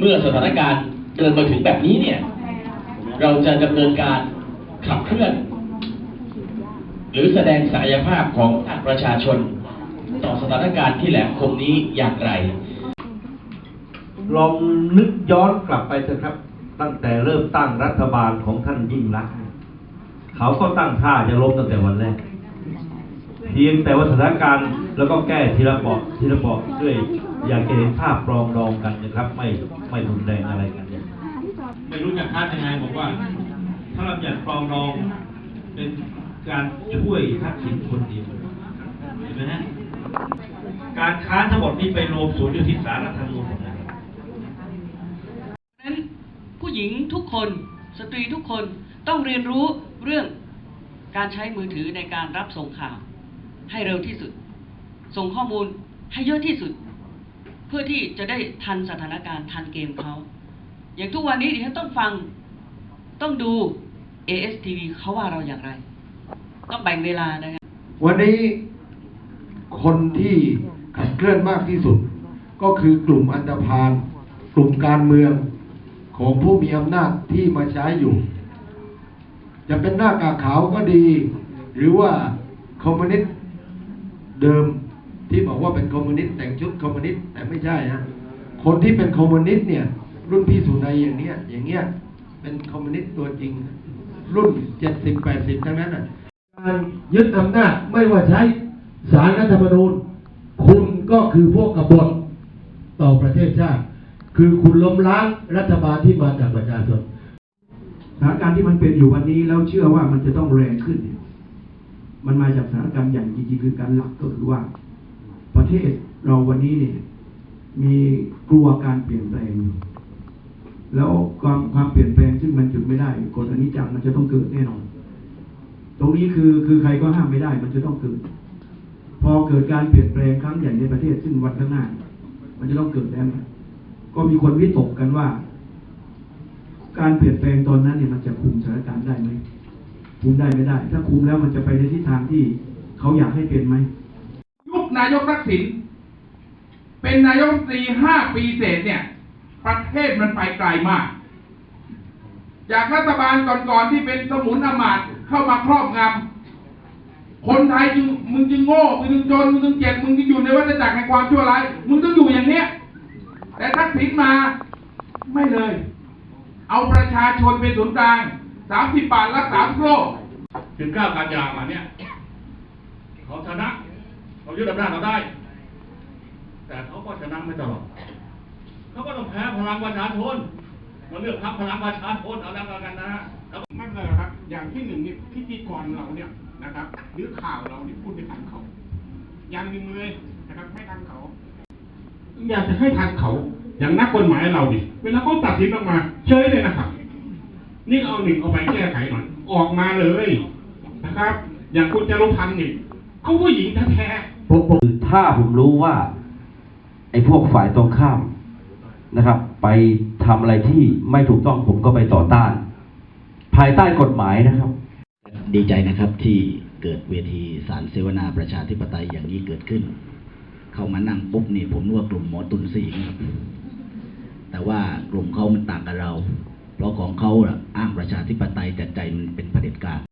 เมื่อสถานการณ์เดินมาถึงแบบนี้เนี่ย เราจะดำเนินการขับเคลื่อน หรือแสดงศักยภาพของภาคประชาชน ต่อสถานการณ์ที่แหลมคมนี้อย่างไร ลองนึกย้อนกลับไปเถอะครับ ตั้งแต่เริ่มตั้งรัฐบาลของท่านยิ่งรักษณ์เขาก็ตั้งท่าจะล้มตั้งแต่วันแรกเพียงแต่ว่าสถานการณ์แล้วก็แก้ทีละเปาะทีละเปาะด้วย อยากจะเห็นภาพปรองดองกันนะครับ ไม่ไม่รุนแรงอะไรกันเนี่ยไม่รู้จะค้านยังไงบอกว่า ถ้าเราอยากปรองดองเป็นการช่วยทักษิณคนเดียวเห็นไหมฮะการค้านทั้งหมดนี้ไปรวมศูนย์อยู่ที่สารรัฐธรรมนูญหมดเลยนั้นผู้หญิงทุกคนสตรีทุกคนต้องเรียนรู้เรื่องการใช้มือถือในการรับส่งข่าว ให้เร็วที่สุด ส่งข้อมูลให้เยอะที่สุด เพื่อที่จะได้ทันสถานการณ์ทันเกมเขา อย่างทุกวันนี้ดิฉันต้องฟังต้องดู ASTV เขาว่าเราอย่างไร ต้องแบ่งเวลานะครับวันนี้คนที่ขับเคลื่อนมากที่สุด ก็คือกลุ่มอันธพาลกลุ่มการเมืองของผู้มีอำนาจที่มาใช้อยู่ จะเป็นหน้ากากขาวก็ดี หรือว่าคอมมิวนิสต์เดิมที่บอกว่าเป็นคอมมิวนิสต์แต่งชุดคอมมิวนิสต์ ใช่ฮะคนที่เป็นคอมมิวนิสต์เนี่ย รุ่นพี่สุนัยอย่างเนี้ย อย่างเงี้ย เป็นคอมมิวนิสต์ตัวจริง รุ่นเจ็ดสิบแปดสิบทั้งนั้นอะการยึดอำนาจไม่ว่าใช้สารรัฐธรรมนูญ คุณก็คือพวกกบฏต่อประเทศชาติ คือคุณล้มล้างรัฐบาลที่มาจากประชาชนสถานการณ์ที่มันเป็นอยู่วันนี้แล้วเชื่อว่ามันจะต้องแรงขึ้นเนี่ยมันมาจากสถานการณ์อย่างจริงๆคือการหลักก็คือว่า ประเทศเราวันนี้เนี่ย มีกลัวการเปลี่ยนแปลง แล้วความความเปลี่ยนแปลงซึ่งมันหยุดไม่ได้กฎอนิจจังมันจะต้องเกิดแน่นอน ตรงนี้คือคือใครก็ห้ามไม่ได้ มันจะต้องเกิด พอเกิดการเปลี่ยนแปลงครั้งใหญ่ในประเทศ ซึ่งวันข้างหน้า มันจะต้องเกิดแล้วเนี่ยก็มีคนวิตกกันว่า การเปลี่ยนแปลงตอนนั้นเนี่ยมันจะคุมสถานการณ์ได้ไหมคุมได้ไม่ได้ ถ้าคุมแล้วมันจะไปในทิศทางที่เขาอยากให้เป็นไหมยุคนายกทักษิณ เป็นนายกตรีห้าปีเศษเนี่ย ประเทศมันไปไกลมาก จากรัฐบาลก่อนๆที่เป็นสมุนอมาตย์เข้ามาครอบงำคนไทยจึงมึงจึงโง่มึงจึงจนมึงจึงเจ็บมึงจึงอยู่ในวัฏจักรแห่งความชั่วร้ายมึงต้องอยู่อย่างเนี้ย แต่ทักษิณมาไม่เลย เอาประชาชนเป็นศูนย์กลางสามสิบบาทรักษาทุกโรคถึงก้าวการยามาเนี่ยเขาชนะเขายึดอำนาจเราได้ เขาก็ชนะไม่ตลอดเขาก็ต้องแพ้พลังประชาชนมาเลือกพรรคพลังประชาชนเอาแล้วกันนะแล้วไม่เลยครับ อย่างที่หนึ่งนี่พิธีกรเราเนี่ยนะครับ หรือข่าวเราเนี่ยพูดไม่ทันเขา อย่างหนึ่งเลยนะครับไม่ทันเขา อยากจะให้ทันเขา อย่างนักกฎหมายเราดิเวลาเขาตัดสินออกมาเฉยเลยนะครับ นี่เอาหนึ่งเอาไปแก้ไขหน่อยออกมาเลยนะครับ อย่างคุณจารุพันธ์นี่เขาผู้หญิงแท้ๆผมผมถ้าผมรู้ว่า ไอ้พวกฝ่ายตรงข้ามนะครับ ไปทำอะไรที่ไม่ถูกต้องผมก็ไปต่อต้าน ภายใต้กฎหมายนะครับ ดีใจนะครับที่เกิดเวทีสารเสวนาประชาธิปไตยอย่างนี้เกิดขึ้น เข้ามานั่งปุ๊บนี่ผมนึกว่ากลุ่มหมอตุนสีครับแต่ว่ากลุ่มเขามันต่างกับเรา เพราะของเขาน่ะอ้างประชาธิปไตยแต่ใจมันเป็นเผด็จการ